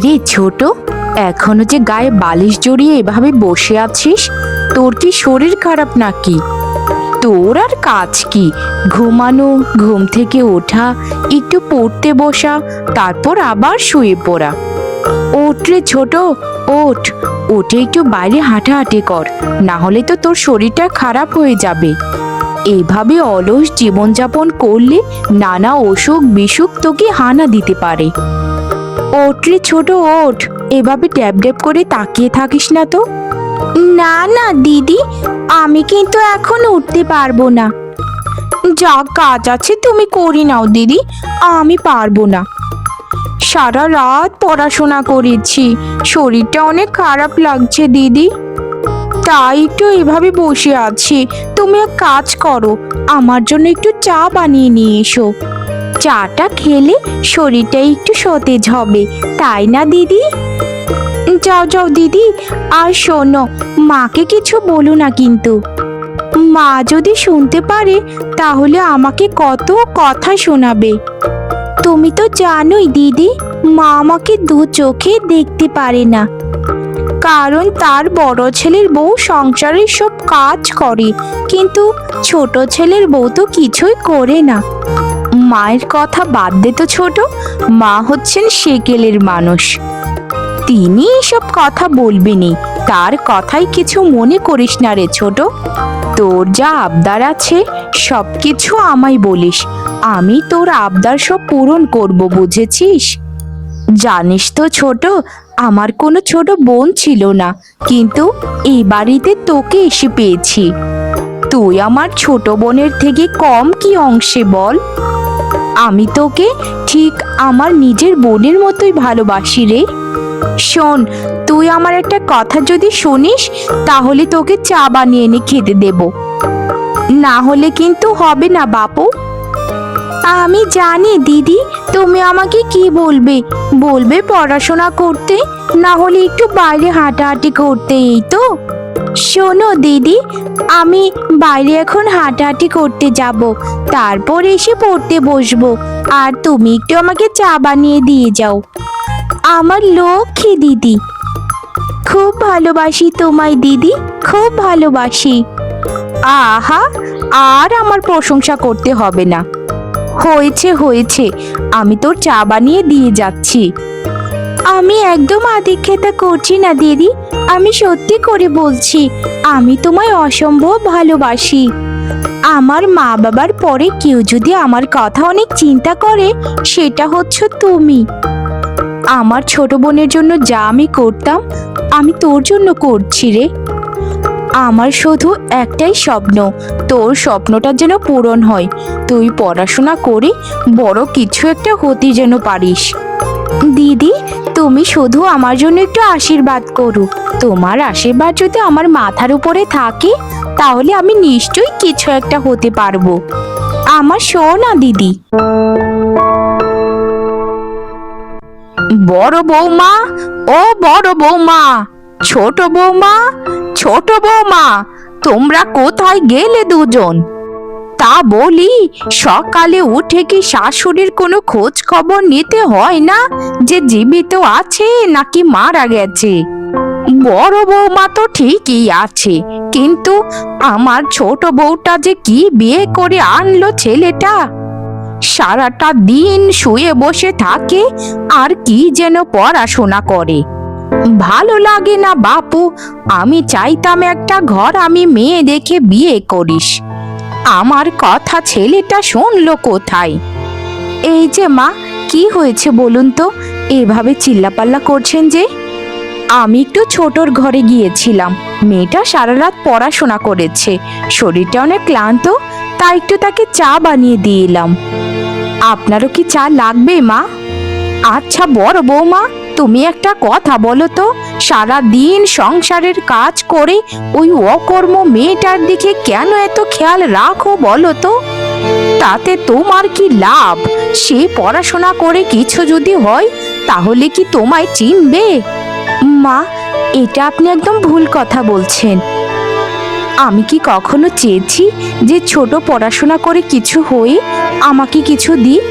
কিরে ছোট, এখনও যে গায়ে বালিশ জড়িয়ে এভাবে বসে আছিস? তোর কি শরীর খারাপ নাকি? তোর আর কাজ কি? ঘুমানো, ঘুম থেকে ওঠা, একটু পড়তে বসা, তারপর আবার শুয়ে পড়া। ওঠ রে ছোট, ওঠ। ওঠে একটু বাইরে হাঁটাহাঁটি কর, না হলে তো তোর শরীরটা খারাপ হয়ে যাবে। এভাবে অলস জীবনযাপন করলে নানা অসুখ বিসুখ তোকে হানা দিতে পারে। ওঠ রে ছোট ওঠ এভাবে ড্যাব ড্যাব করে তাকিয়ে থাকিস না তো? না না, দিদি, আমি কিন্তু এখন উঠতে পারব না। যা কাজ আছে তুমি করি নাও, দিদি, আমি পারব না। সারা রাত পড়াশোনা করেছি, শরীরটা অনেক খারাপ লাগছে, দিদি। তাই একটু এভাবে বসে আছি, তুমি এক কাজ করো, আমার জন্য একটু চা বানিয়ে নিয়ে এসো। চাটা খেলে শরীরটা একটু সতেজ হবে, তাই না দিদি? যাও যাও দিদি, আর শোনো, মাকে কিছু বলো না কিন্তু। মা যদি শুনতে পারে, তাহলে আমাকে কত কথা শোনাবে। তুমি তো জানোই দিদি, মা আমাকে দু চোখে দেখতে পারে না। কারণ তার বড় ছেলের বউ সংসারের সব কাজ করে, কিন্তু ছোট ছেলের বউ তো কিছুই করে না। মায়ের কথা বাদ দে তো ছোট। মা হচ্ছেন সেকেলের মানুষ। তিনি এসব কথা বলবেনি তার কথাই কিছু মনে করিস না রে ছোট। তোর যা আবদার আছে, সব কিছু আমায় বলিস। আমি তোর আবদার সব পূরণ করব, বুঝেছিস? জানিস তো ছোট, আমার কোনো ছোট বোন ছিল না। কিন্তু এই বাড়িতে তোকে এসে পেয়েছি। তুই আমার ছোট বোনের থেকে কম কি অংশে বল? আমি তোকে ঠিক আমার নিজের বোনের মতোই ভালোবাসি রে। শোন, তুই আমার একটা কথা যদি শুনিস, তাহলে তোকে চা বানিয়ে এনে খেতে দেব। না হলে কিন্তু হবে না বাপু। আমি জানি দিদি, তুমি আমাকে কি বলবে? বলবে পড়াশোনা করতে, না হলে একটু বাইরে হাঁটাহাঁটি করতে, এই তো। শোনো, দিদি। আমি বাইরে এখন হাঁটাহাঁটি করতে যাব। তারপর এসে পড়তে বসবো। আর তুমি একটু আমাকে চা বানিয়ে দিয়ে যাও। আমার লক্ষ্মী দিদি। খুব ভালোবাসি তোমায়, দিদি। খুব ভালোবাসি। আহা, আর আমার প্রশংসা করতে হবে না। হয়েছে হয়েছে। আমি তোর চা বানিয়ে দিয়ে যাচ্ছি। আমি একদম আদিক্ষেতা করছি না, দিদি। আমি সত্যি করে বলছি, আমি তোমায় অসম্ভব ভালোবাসি। আমার মা বাবার পরে কেউ যদি আমার কথা অনেক চিন্তা করে, সেটা হচ্ছে তুমি। আমার ছোট বোনের জন্য যা আমি করতাম, আমি তোর জন্য করছি রে। আমার শুধু একটাই স্বপ্ন, তোর স্বপ্নটা যেন পূরণ হয়। তুই পড়াশোনা করে বড় কিছু একটা হতে যেন পারিস। দিদি, তুমি শুধু আমার জন্য একটু আশীর্বাদ করো। তোমার আশীর্বাদ যদি আমার মাথার উপরে থাকে, তাহলে আমি নিশ্চয়ই কিছু একটা হতে পারব। আমার শোনা দিদি। বড় বৌমা, ও বড় বৌমা, ছোট বৌমা ছোট বৌমা, তোমরা কোথায় গেলে দুজন? তা বলি, সকালে উঠে কি শাশুড়ির কোনো খোঁজ খবর নিতে হয় না যে জীবিত আছে নাকি মারা গেছে? বড় বৌমা তো ঠিকই আছে, কিন্তু আমার ছোট বউটা যে কি বিয়ে করে আনলো ছেলেটা? সারাটা দিন শুয়ে বসে থাকে, আর কি যেন পড়াশোনা করে। ভালো লাগে না বাপু, আমি চাইতাম একটা ঘর আমি মেয়ে দেখে বিয়ে করিস। আমার কথা ছেলেটা শুনলো কোথায়? এই যে মা, কি হয়েছে বলুন তো? এভাবে চিল্লাপাল্লা করছেন যে? আমি একটু ছোটর ঘরে গিয়েছিলাম। মেয়েটা সারা রাত পড়াশোনা করেছে। শরীরটা অনেক ক্লান্ত, তাই একটু তাকে চা বানিয়ে দিয়ে এলাম। আপনারও কি চা লাগবে মা? আচ্ছা বড় বৌমা তুমি একটা কথা বলো তো। সারা দিন সংসারের কাজ করে ওই অকর্ম মেয়েটার দিকে কেন এত খেয়াল রাখো বলো তো? তাতে তোমার কি লাভ? সে পড়াশোনা করে কিছু যদি হয়, তাহলে কি তোমায় চিনবে? মা, এটা আপনি একদম ভুল কথা বলছেন। আমি কি কখনো চেয়েছি যে ছোট পড়াশোনা করে কিছু হয়ে আমাকে কিছু দিক?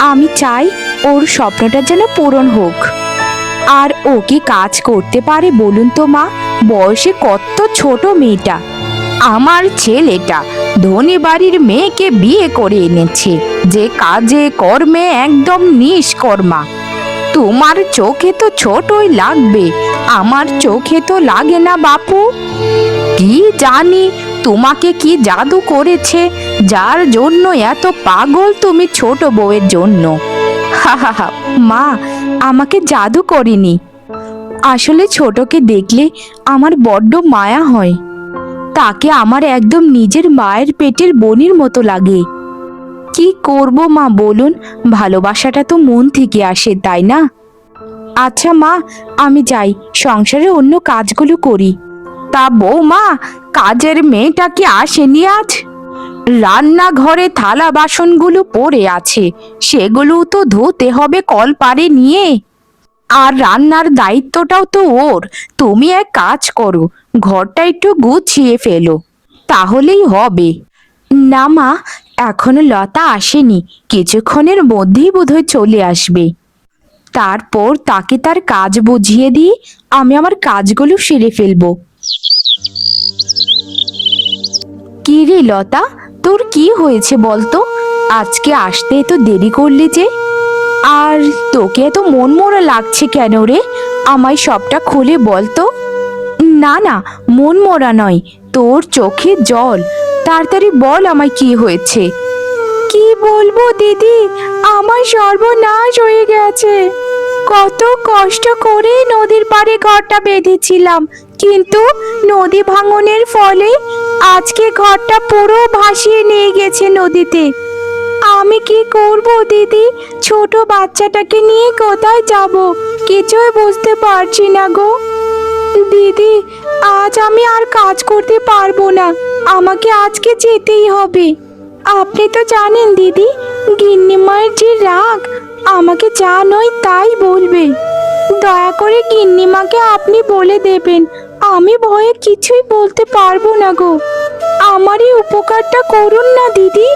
আমি চাই ওর স্বপ্নটা যেন পূরণ হোক। আর ও কি কাজ করতে পারে বলুন তো মা? বয়সে কত ছোট মেয়েটা? আমার ছেলেটা ধনী বাড়ির মেয়েকে বিয়ে করে এনেছে। যে কাজে কর্মে একদম নিষ্কর্মা। তোমার চোখে তো ছোটই লাগবে। আমার চোখে তো লাগে না বাপু। কি জানি তোমাকে কি জাদু করেছে? যার জন্য এত পাগল তুমি ছোট বউয়ের জন্য। মা, আমাকে জাদু করেনি। আসলে ছোটকে দেখলে আমার বড্ড মায়া হয়। তাকে আমার একদম নিজের মায়ের পেটের বোনের মতো লাগে। কি করব মা, বলুন? ভালোবাসাটা তো মন থেকে আসে, তাই না? আচ্ছা মা, আমি যাই, সংসারে অন্য কাজগুলো করি। তা বৌমা, কাজের মেয়েটা কি আসেনি আজ? রান্নাঘরে থালা বাসনগুলো পড়ে আছে। সেগুলো তো ধুতে হবে কল পারে নিয়ে। আর রান্নার দায়িত্বটাও তো ওর। তুমি এক কাজ করো, ঘরটা একটু গুছিয়ে ফেলো। তাহলেই হবে। না মা, এখনও লতা আসেনি। কিছুক্ষণের মধ্যেই বোধহয় চলে আসবে। তারপর তাকে তার কাজ বুঝিয়ে দিয়ে আমি আমার কাজগুলো সেরে ফেলব। কি রে লতা তোর কি হয়েছে বলতো? আজকে আসতে তো দেরি করলি যে? আর তোকে এত মন মরা লাগছে কেন রে? আমায় সবটা খুলে বলতো? না না মন মরা নয়, তোর চোখে জল। তাড়াতাড়ি বল আমায় কি হয়েছে। কি বলব দিদি? আমার সর্বনাশ হয়ে গেছে। কত কষ্ট করে নদীর পাড়ে ঘরটা বেঁধেছিলাম। কিন্তু নদী ভাঙনের ফলে আজকে ঘরটা পুরো ভাসিয়ে নিয়ে গেছে নদীতে। আমি কি করব, দিদি? ছোট বাচ্চাটাকে নিয়ে কোথায় যাব? কিছুই বুঝতে পারছি না গো। দিদি, আজ আমি আর কাজ করতে পারব না। আমাকে আজকে যেতেই হবে। আপনি তো জানেন দিদি গিন্নিমায়ের যে রাগ, আমাকে যা নয় তাই বলবে। দয়া করে গিন্নিমাকে আপনি বলে দেবেন। আমি ভয়ে কিছুই বলতে পারব না গো। আমারই উপকারটা করুন না, দিদি।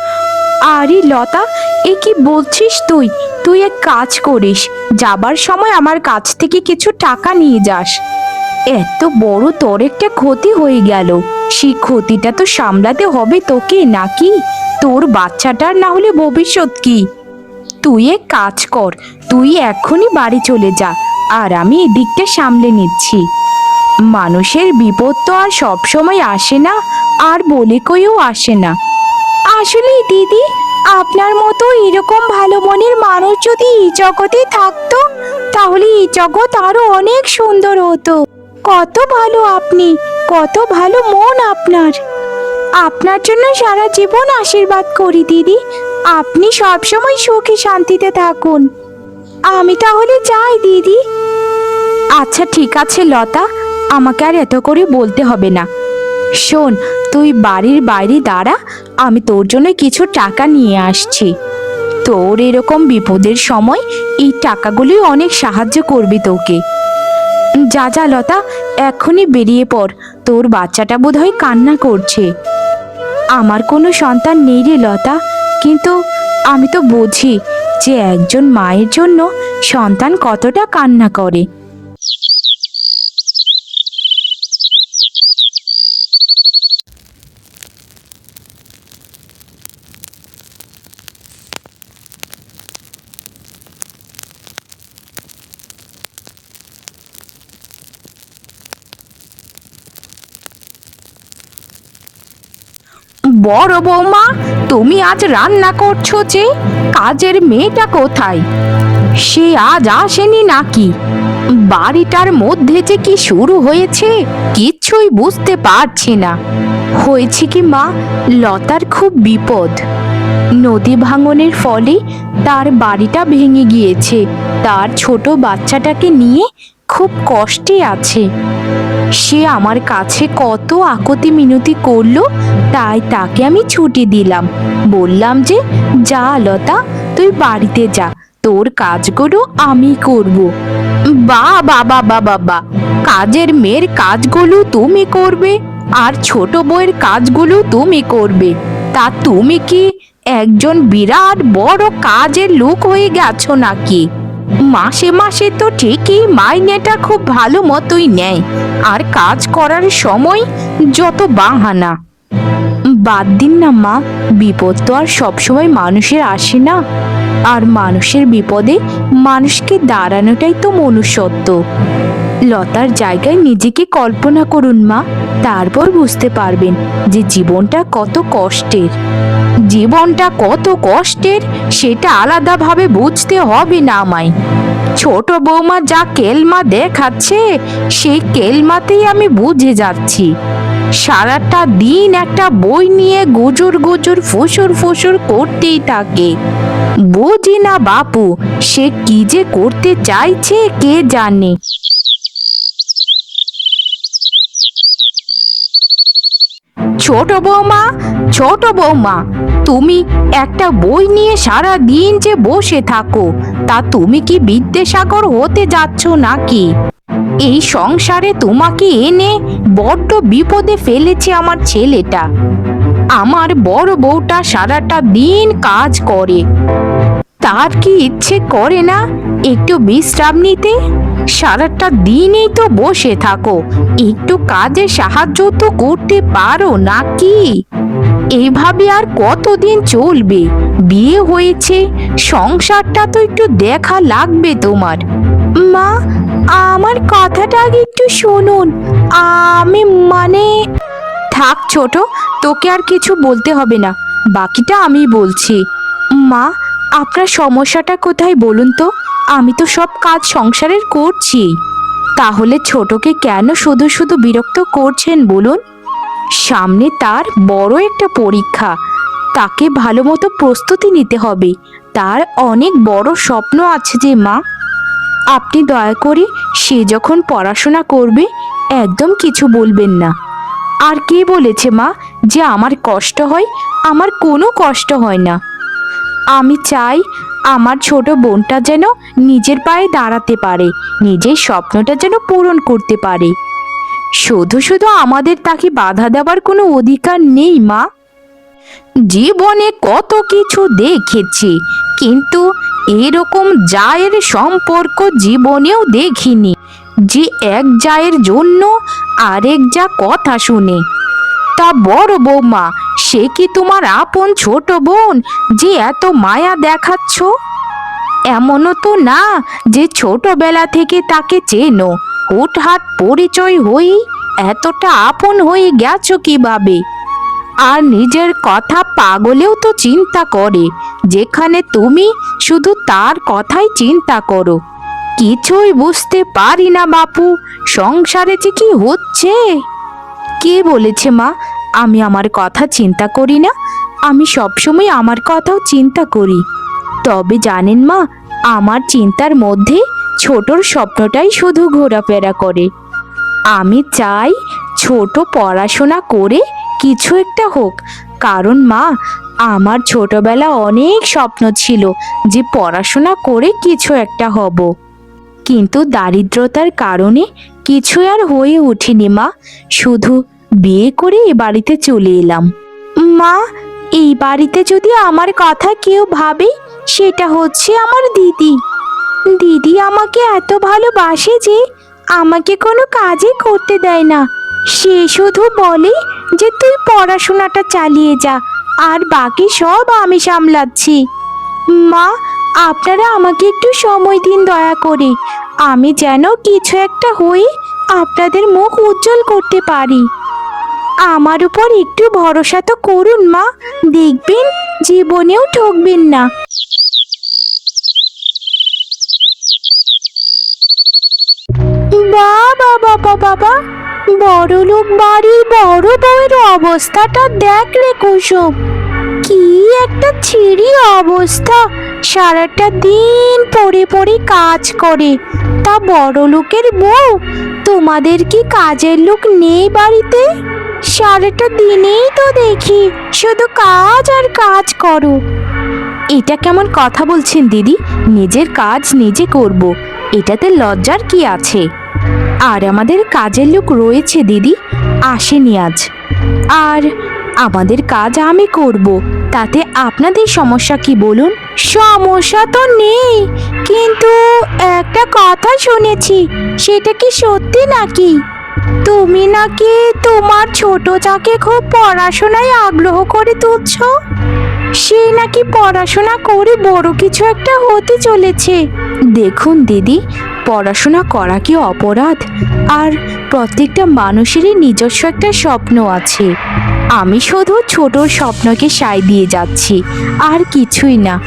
আরে লতা, এ কি বলছিস তুই? তুই এক কাজ করিস, যাবার সময় আমার কাছ থেকে কিছু টাকা নিয়ে যাস। এত বড় তোর একটা ক্ষতি হয়ে গেল। সেই ক্ষতিটা তো সামলাতে হবে তোকে, নাকি? তোর বাচ্চাটার না হলে ভবিষ্যৎ কি? তুই এক কাজ কর, তুই এক্ষুনি বাড়ি চলে যা, আর আমি এদিকটা সামলে নিচ্ছি। মানুষের বিপদ তো আর সবসময় আসে না, আর বলে কইও আসে না। আসলে দিদি, আপনার মতো এরকম ভালো মনের মানুষ যদি এই জগতে থাকতো, তাহলে এই জগৎ আরও অনেক সুন্দর হতো। কত ভালো আপনি, কত ভালো মন আপনার। আপনার জন্য সারা জীবন আশীর্বাদ করি দিদি, আপনি সবসময় সুখে শান্তিতে থাকুন। আমি তাহলে যাই দিদি। আচ্ছা ঠিক আছে লতা। আমাকে আর এত করে বলতে হবে না। শোন, তুই বাড়ির বাইরে দাঁড়া, আমি তোর জন্য কিছু টাকা নিয়ে আসছি। তোর এরকম বিপদের সময় এই টাকাগুলি অনেক সাহায্য করবে তোকে। যা যা, লতা এখনই বেরিয়ে পড়, তোর বাচ্চাটা বোধহয় কান্না করছে। আমার কোনো সন্তান নেই রে, লতা, কিন্তু আমি তো বুঝি যে একজন মায়ের জন্য সন্তান কতটা কান্না করে। বড় বৌমা, তুমি আজ রান্না করছ যে, কাজের মেয়েটা কোথায়? সে আজ আসেনি নাকি? বাড়িটার মধ্যে যে কি শুরু হয়েছে কিচ্ছুই বুঝতে পারছি না। হয়েছে কি মা, লতার খুব বিপদ। নদী ভাঙনের ফলে তার বাড়িটা ভেঙে গিয়েছে। তার ছোট বাচ্চাটাকে নিয়ে খুব কষ্টে আছে। সে আমার কাছে কত আকতি মিনতি করল, তাই তাকে আমি ছুটি দিলাম। বললাম যে, যা লতা, তুই বাড়িতে যা, তোর কাজগুলো আমি করব। বা বাবা বাবা বা, কাজের মেয়ের কাজগুলো তুমি করবে আর ছোট বউয়ের কাজগুলো তুমি করবে। তা তুমি কি একজন বিরাট বড় কাজের লোক হয়ে গেছো নাকি? মাসে মাসে তো ঠিকই মাইনেটা খুব ভালো মতোই নেয়। আর কাজ করার সময় যত বাহানা। বাদ দিন না মা, বিপদ তো আর সবসময় মানুষের আসে না। আর মানুষের বিপদে মানুষকে দাঁড়ানোটাই তো মনুষ্যত্ব। লতার জায়গায় নিজেকে কল্পনা করুন, মা। তারপর বুঝতে পারবেন যে জীবনটা কত কষ্টের। জীবনটা কত কষ্টের, সেটা আলাদাভাবে বুঝতে হবে না আমায় ছোট বৌমা যা কেলমা দেখাচ্ছে, সেই কেলমাতেই আমি বুঝে যাচ্ছি। সারাটা দিন একটা বই নিয়ে গুজুর গুজুর ফুসুর ফুসুর করতেই থাকে। বুঝি না, বাপু, সে কি যে করতে চাইছে, কে জানে? ছোট বৌমা ছোট বৌমা, তুমি একটা বই নিয়ে সারা দিন যে বসে থাকো, তা তুমি কি বিদ্যাসাগর হতে যাচ্ছ নাকি? এই সংসারে তোমাকে এনে বড্ড বিপদে ফেলেছে আমার ছেলেটা। আমার বড় বউটা সারাটা দিন কাজ করে। তার কি ইচ্ছে করে না একটু বিশ্রাম নিতে? সারাটা দিনই তো বসে থাকো। একটু কাজে সাহায্য তো করতে পারো নাকি? এইভাবে আর কতদিন চলবে? বিয়ে হয়েছে, সংসারটা তো একটু দেখা লাগবে তোমার। মা, আমার কথাটা আগে একটু শুনুন। আমি মানে থাক ছোট, তোকে আর কিছু বলতে হবে না। বাকিটা আমি বলছি। মা, আপনার সমস্যাটা কোথায় বলুন তো? আমি তো সব কাজ সংসারের করছি। তাহলে ছোটকে কেন শুধু শুধু বিরক্ত করছেন বলুন? সামনে তার বড় একটা পরীক্ষা। তাকে ভালো মতো প্রস্তুতি নিতে হবে। তার অনেক বড় স্বপ্ন আছে যে মা। আপনি দয়া করে সে যখন পড়াশোনা করবে, একদম কিছু বলবেন না। আর কে বলেছে মা যে আমার কষ্ট হয়? আমার কোনো কষ্ট হয় না। আমি চাই আমার ছোট বোনটা যেন নিজের পায়ে দাঁড়াতে পারে, নিজের স্বপ্নটা যেন পূরণ করতে পারে। শুধু শুধু আমাদের তাকে বাধা দেওয়ার কোনো অধিকার নেই, মা। জীবনে কত কিছু দেখেছি, কিন্তু এরকম জায়ের সম্পর্ক জীবনেও দেখিনি। যে এক জায়ের জন্য আরেক যা কথা শুনে তা বড় বৌমা, সে কি তোমার আপন ছোট বোন যে এত মায়া দেখাচ্ছ? এমনও তো না যে ছোটবেলা থেকে তাকে চেনো। হুটহাট পরিচয় হয়েই এতটা আপন হয়ে গেছো কীভাবে? আর নিজের কথা পাগলেও তো চিন্তা করে, যেখানে তুমি শুধু তার কথাই চিন্তা করো। কিছুই বুঝতে পারি না বাপু, সংসারে যে কি হচ্ছে? কে বলেছে মা? আমি আমার কথা চিন্তা করি না। আমি সবসময় আমার কথাও চিন্তা করি। তবে জানেন মা, আমার চিন্তার মধ্যে ছোটর স্বপ্নটাই শুধু ঘোরাফেরা করে। আমি চাই ছোট পড়াশোনা করে কিছু একটা হোক। কারণ মা, আমার ছোটবেলা অনেক স্বপ্ন ছিল যে পড়াশোনা করে কিছু একটা হব। কিন্তু দারিদ্রতার কারণে কিছু আর হয়ে ওঠেনি মা। শুধু বিয়ে করে এ বাড়িতে চলে এলাম। মা, এই বাড়িতে যদি আমার কথা কেউ ভাবে, সেটা হচ্ছে আমার দিদি। দিদি আমাকে এত ভালোবাসে যে আমাকে কোনো কাজই করতে দেয় না। সে শুধু বলে যে তুই পড়াশোনাটা চালিয়ে যা, আর বাকি সব আমি সামলাচ্ছি। মা, আপনারা আমাকে একটু সময় দিন দয়া করে। আমি যেন কিছু একটা হয়ে আপনাদের মুখ উজ্জ্বল করতে পারি। আমার উপর একটু ভরসা তো করুন, মা। দেখবেন, জীবনেও ঠকবেন না। বাবা বাবা বাবা বড় লোক বাড়ির বড় বউয়ের অবস্থাটা দেখ রে কুসুম। কি একটা ছিঁড়ি অবস্থা। সারাটা দিন পড়ে পড়ে কাজ করে। তা বড় লোকের বউ, তোমাদের কি কাজের লোক নেই বাড়িতে? সারাটা দিনেই তো দেখি, শুধু কাজ আর কাজ করো। এটা কেমন কথা বলছেন দিদি? নিজের কাজ নিজে করব। এটাতে লজ্জার কি আছে? আর আমাদের কাজের লোক রয়েছে দিদি, আসেনি আজ। আর আমাদের কাজ আমি করব, তাতে আপনাদের সমস্যা কি বলুন? সমস্যা তো নেই, কিন্তু একটা কথা শুনেছি, সেটা কি সত্যি নাকি? তুমি নাকি তোমার ছোট যাকে খুব পড়াশোনায় আগ্রহ করে তুলছ? সে নাকি পড়াশোনা করে বড় কিছু একটা হতে চলেছে। দেখুন দিদি, পড়াশোনা করা কি অপরাধ? আর প্রত্যেকটা মানুষেরই নিজস্ব একটা স্বপ্ন আছে। আমি শুধু ছোট স্বপ্নকে সাই দিয়ে যাচ্ছি, আর কিছুই না।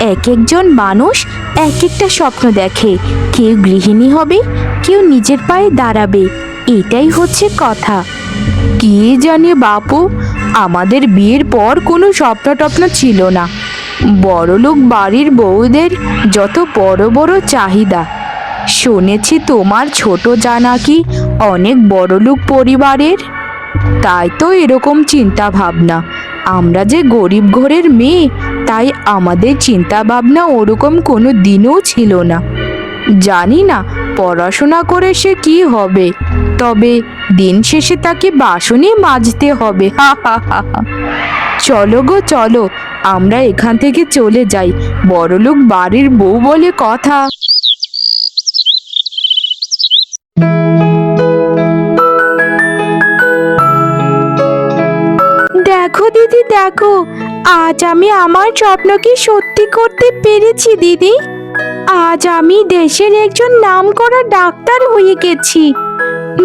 এক একজন মানুষ এক একটা স্বপ্ন দেখে। কেউ গৃহিণী হবে, কেউ নিজের পায়ে দাঁড়াবে। এটাই হচ্ছে কথা। কি জানে বাপু, আমাদের বিয়ের পর কোনো স্বপ্ন টপ্ন ছিল না। বড়লোক বাড়ির বউদের যত বড় বড় চাহিদা। শুনেছি তোমার ছোট যা নাকি অনেক বড়লোক পরিবারের। তাই তো এরকম চিন্তা ভাবনা আমরা যে গরিব ঘরের মেয়ে, তাই আমাদের চিন্তা ভাবনা ওরকম কোনো দিনও ছিল না। জানি না পড়াশোনা করে সে কি হবে? তবে দিন শেষে তাকে বাসনই মাজতে হবে। চলো গো, চলো। আমরা এখান থেকে চলে যাই। বড়লোক বাড়ির বউ বলে কথা। দেখো দিদি, দেখো। আজ আমি আমার স্বপ্নকে সত্যি করতে পেরেছি, দিদি। আজ আমি দেশের একজন নামকরা ডাক্তার হয়ে গেছি।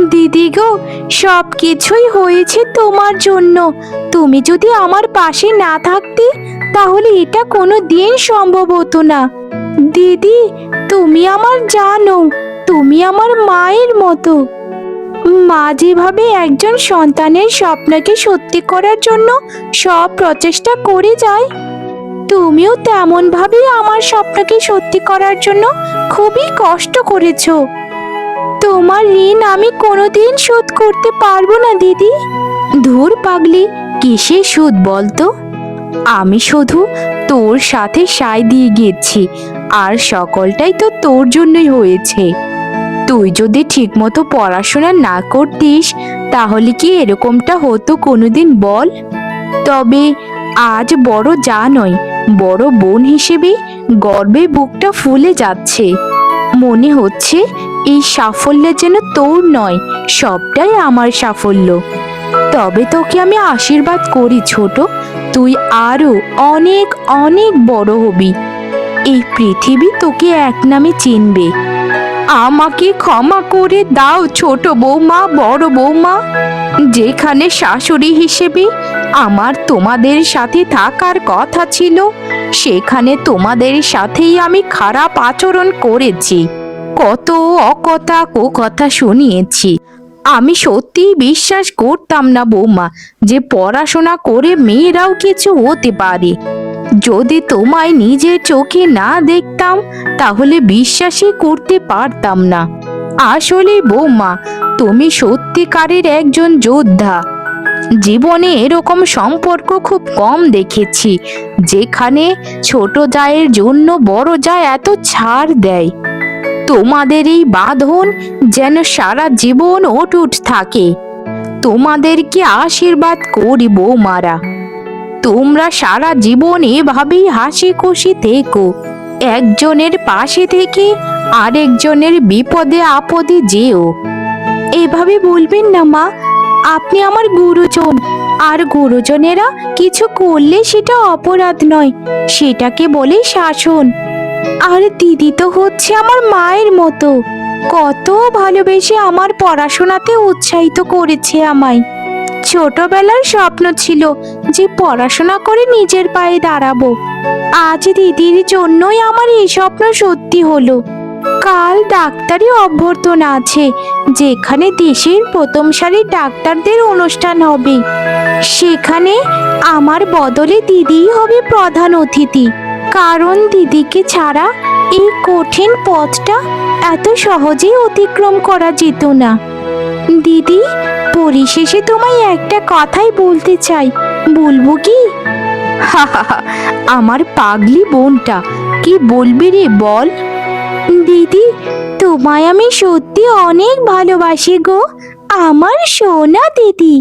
দিদি গো সব কিছুই হয়েছে তোমার জন্য। তুমি যদি আমার পাশে না থাকতে, তাহলে এটা কোনো দিন সম্ভব হতো না। দিদি, তুমি আমার জানো, তুমি আমার মায়ের মতো। মা যেভাবে একজন সন্তানের স্বপ্নকে সত্যি করার জন্য সব প্রচেষ্টা করে যায় তুমিও তেমন ভাবে আমার স্বপ্নকে সত্যি করার জন্য খুবই কষ্ট করেছ। তোমার ঋণ আমি কোনোদিন শোধ করতে পারব না, দিদি। ধুর পাগলি, কিসে সুদ বলতো? আমি শুধু তোর সাথে সায় দিয়ে গেছি, আর সকলটাই তো তোর জন্যই হয়েছে। তুই যদি ঠিকমতো পড়াশোনা না করতিস, তাহলে কি এরকমটা হতো কোনোদিন বল? তবে আজ বড় যা নয় বড় বোন হিসেবে গর্বে বুকটা ফুলে যাচ্ছে। মনে হচ্ছে এই সাফল্য যেন তোর নয়, সবটাই আমার সাফল্য। তবে তোকে আমি আশীর্বাদ করি ছোট, তুই আরও অনেক অনেক বড় হবি। এই পৃথিবী তোকে এক নামে চিনবে। আমাকে ক্ষমা করে দাও ছোট বৌমা, বড় বৌমা। যেখানে শাশুড়ি হিসেবে আমার তোমাদের সাথে থাকার কথা ছিল, সেখানে তোমাদের সাথেই আমি খারাপ আচরণ করেছি। কত অকথা কথা শুনিয়েছি। আমি সত্যিই বিশ্বাস করতাম না বৌমা, যে পড়াশোনা করে মেয়েরাও কিছু হতে পারে। যদি তোমায় নিজের চোখে না দেখতাম, তাহলে বিশ্বাসই করতে পারতাম না। আসলে বৌমা, তুমি সত্যিকারের একজন যোদ্ধা। জীবনে এরকম সম্পর্ক খুব কম দেখেছি, যেখানে ছোট জায়ের জন্য বড় জায় এত ছাড় দেয়। তোমাদের এই বাঁধন যেন সারা জীবন অটুট থাকে। তোমাদেরকে আশীর্বাদ করি বৌমারা। তোমরা সারা জীবন এভাবেই হাসি খুশি থেকো। একজনের পাশে থেকে আরেকজনের বিপদে আপদে যেও। এভাবে বলবেন না মা, আপনি আমার গুরুজন। আর গুরুজনেরা কিছু করলে সেটা অপরাধ নয়, সেটাকে বলে শাসন। আর দিদি তো হচ্ছে আমার মায়ের মতো। কত ভালোবেসে আমার পড়াশোনাতে উৎসাহিত করেছে আমায়। ছোটবেলার স্বপ্ন ছিল যে পড়াশোনা করে নিজের পায়ে দাঁড়াবো। আজ দিদির জন্যই আমার এই স্বপ্ন সত্যি হলো। কাল ডাক্তারি অভ্যর্থনা আছে, যেখানে দেশের প্রথম সারির ডাক্তারদের অনুষ্ঠান হবে। সেখানে আমার বদলে দিদিই হবে প্রধান অতিথি। কারণ দিদিকে ছাড়া এই কঠিন পথটা এত সহজেই অতিক্রম করা যেত না। দিদি পরিশেষে তোমায় একটা কথাই বলতে চাই। বলব কি? আমার পাগলি বোনটা, কি বলবি রে বল? দিদি, তোমায় আমি সত্যি অনেক ভালোবাসি গো, আমার সোনা দিদি।